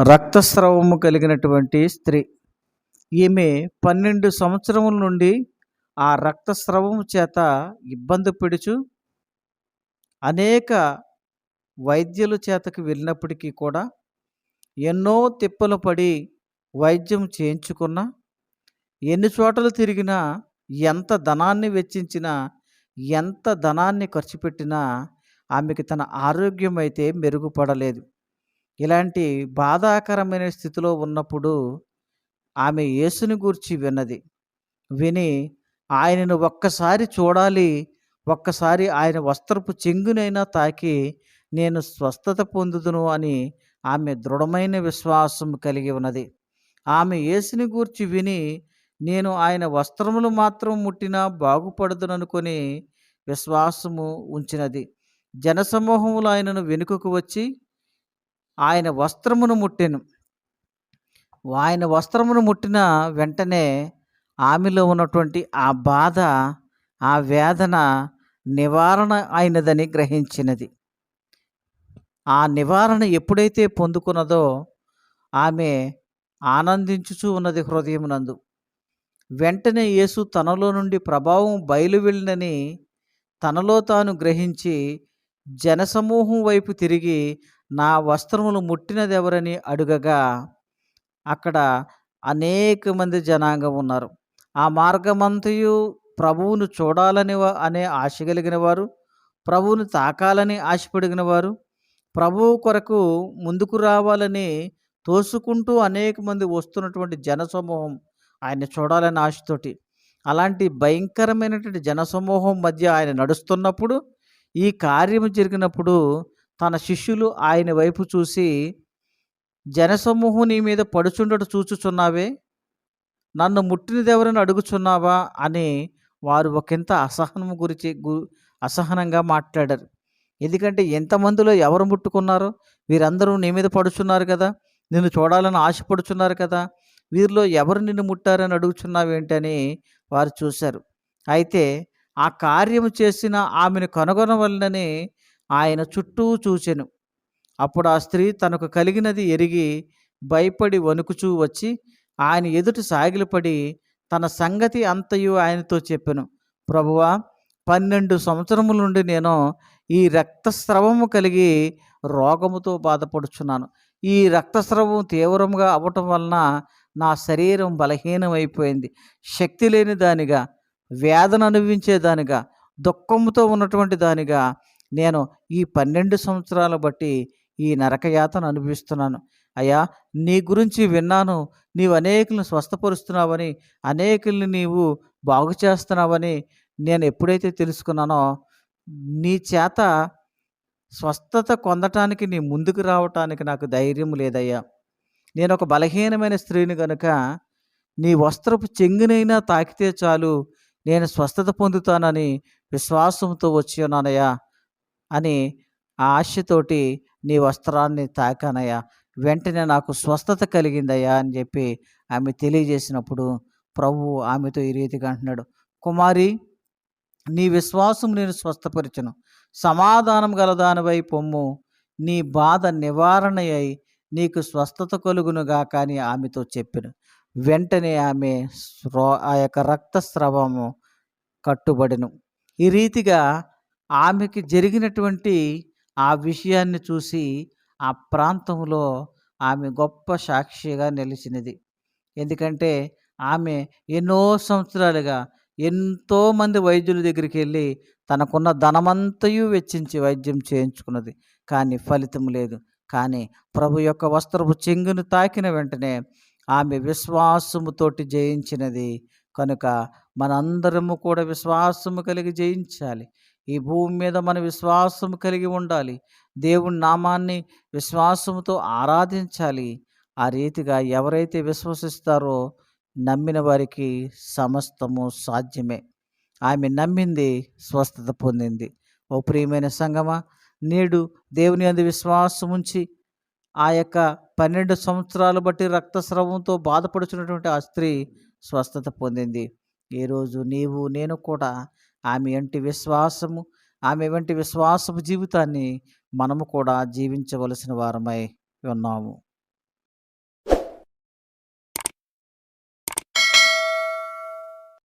రక్తస్రావము కలిగినటువంటి స్త్రీ. ఈమె పన్నెండు సంవత్సరముల నుండి ఆ రక్తస్రావము చేత ఇబ్బంది పెడుచు అనేక వైద్యుల చేతకి వెళ్ళినప్పటికీ కూడా ఎన్నో తిప్పలు పడి వైద్యం చేయించుకున్న ఎన్ని చోట్ల తిరిగినా ఎంత ధనాన్ని వెచ్చించినా ఎంత ధనాన్ని ఖర్చు పెట్టినా ఆమెకి తన ఆరోగ్యం అయితే మెరుగుపడలేదు. ఇలాంటి బాధాకరమైన స్థితిలో ఉన్నప్పుడు ఆమె యేసుని గూర్చి విన్నది. విని ఆయనను ఒక్కసారి చూడాలి ఒక్కసారి ఆయన వస్త్రపు చెంగునైనా తాకి నేను స్వస్థత పొందుదును అని ఆమె దృఢమైన విశ్వాసం కలిగి ఉన్నది. ఆమె యేసుని గూర్చి విని నేను ఆయన వస్త్రములు మాత్రం ముట్టినా బాగుపడదుననుకొని విశ్వాసము ఉంచినది. జనసమూహములు ఆయనను వెనుకకు వచ్చి ఆయన వస్త్రమును ముట్టెను. ఆయన వస్త్రమును ముట్టిన వెంటనే ఆమెలో ఉన్నటువంటి ఆ బాధ ఆ వేదన నివారణ అయినదని గ్రహించినది. ఆ నివారణ ఎప్పుడైతే పొందుకున్నదో ఆమె ఆనందించుచూ ఉన్నది హృదయమునందు. వెంటనే యేసు తనలో నుండి ప్రభావం బయలు వెళ్ళినని తనలో తాను గ్రహించి జనసమూహం వైపు తిరిగి నా వస్త్రములు ముట్టినది ఎవరని అడుగగా అక్కడ అనేక మంది జనాంగం ఉన్నారు. ఆ మార్గమంతయు ప్రభువును చూడాలని అనే ఆశ కలిగిన వారు ప్రభువును తాకాలని ఆశపడిగిన వారు ప్రభువు కొరకు ముందుకు రావాలని తోసుకుంటూ అనేక మంది వస్తున్నటువంటి జనసమూహం ఆయన చూడాలని ఆశతోటి అలాంటి భయంకరమైనటువంటి జనసమూహం మధ్య ఆయన నడుస్తున్నప్పుడు ఈ కార్యము జరిగినప్పుడు తన శిష్యులు ఆయన వైపు చూసి జనసమూహం నీ మీద పడుచుండట చూచుచున్నావే? నన్ను ముట్టినదెవరని అడుగుచున్నావా? అని వారు ఒకంత అసహనం గురించి గు అసహనంగా మాట్లాడారు. ఎందుకంటే ఎంతమందిలో ఎవరు ముట్టుకున్నారో? వీరందరూ నీ మీద పడుచున్నారు కదా? నిన్ను చూడాలని ఆశపడుచున్నారు కదా? వీరిలో ఎవరు నిన్ను ముట్టారని అడుగుచున్నావేంటని వారు చూశారు. అయితే ఆ కార్యము చేసిన ఆమెను కనుగొనవలనని ఆయన చుట్టూ చూచెను. అప్పుడు ఆ స్త్రీ తనకు కలిగినది ఎరిగి భయపడి వణుకుచూ వచ్చి ఆయన ఎదుట సాగిలపడి తన సంగతి అంతయు ఆయనతో చెప్పెను. ప్రభువా పన్నెండు సంవత్సరముల నుండి నేను ఈ రక్తస్రవము కలిగి రోగముతో బాధపడుచున్నాను. ఈ రక్తస్రవం తీవ్రంగా అవ్వటం వలన నా శరీరం బలహీనమైపోయింది. శక్తి లేని దానిగా వేదన అనుభవించేదానిగా దుఃఖంతో ఉన్నటువంటి దానిగా నేను ఈ పన్నెండు సంవత్సరాలు బట్టి ఈ నరకయాతను అనుభవిస్తున్నాను. అయ్యా నీ గురించి విన్నాను. నీవు అనేకులను స్వస్థపరుస్తున్నావని అనేకుల్ని నీవు బాగు చేస్తున్నావని నేను ఎప్పుడైతే తెలుసుకున్నానో నీ చేత స్వస్థత పొందటానికి నీ ముందుకు రావటానికి నాకు ధైర్యం లేదయ్యా. నేను ఒక బలహీనమైన స్త్రీని కనుక నీ వస్త్రపు చెంగునైనా తాకితే చాలు. నేను స్వస్థత పొందుతానని విశ్వాసంతో వచ్చి ఉన్నానయ్యా. అని ఆ ఆశతోటి నీ వస్త్రాన్ని తాకానయ్యా. వెంటనే నాకు స్వస్థత కలిగిందయ్యా అని చెప్పి ఆమె తెలియజేసినప్పుడు ప్రభు ఆమెతో ఈ రీతిగా అంటున్నాడు. కుమారి నీ విశ్వాసం నేను స్వస్థపరిచను. సమాధానం గలదానివై పొమ్ము. నీ బాధ నివారణ అయి నీకు స్వస్థత కలుగునుగా కానీ ఆమెతో చెప్పాను వెంటనే ఆమె ఆ యొక్క రక్తస్రవము కట్టుబడిను. ఈ రీతిగా ఆమెకి జరిగినటువంటి ఆ విషయాన్ని చూసి ఆ ప్రాంతంలో ఆమె గొప్ప సాక్షిగా నిలిచినది. ఎందుకంటే ఆమె ఎన్నో సంవత్సరాలుగా ఎంతోమంది వైద్యుల దగ్గరికి వెళ్ళి తనకున్న ధనమంతయు వెచ్చించి వైద్యం చేయించుకున్నది. కానీ ఫలితం లేదు. కానీ ప్రభు యొక్క వస్త్రపు చెంగును తాకిన వెంటనే ఆమె విశ్వాసముతోటి జయించినది. కనుక మనందరము కూడా విశ్వాసము కలిగి జయించాలి. ఈ భూమి మీద మన విశ్వాసం కలిగి ఉండాలి. దేవుని నామాన్ని విశ్వాసంతో ఆరాధించాలి. ఆ రీతిగా ఎవరైతే విశ్వసిస్తారో నమ్మిన వారికి సమస్తము సాధ్యమే. ఆమె నమ్మింది స్వస్థత పొందింది. ఓ ప్రియమైన సంగమా నేడు దేవుని అందు విశ్వాసం ఉంచి ఆ యొక్క పన్నెండు సంవత్సరాలు బట్టి రక్తస్రావంతో బాధపడుచున్నటువంటి ఆ స్త్రీ స్వస్థత పొందింది. ఈరోజు నీవు నేను కూడా ఆమె వంటి విశ్వాసము ఆమె వంటి విశ్వాసపు జీవితాన్ని మనము కూడా జీవించవలసిన వారమై ఉన్నాము.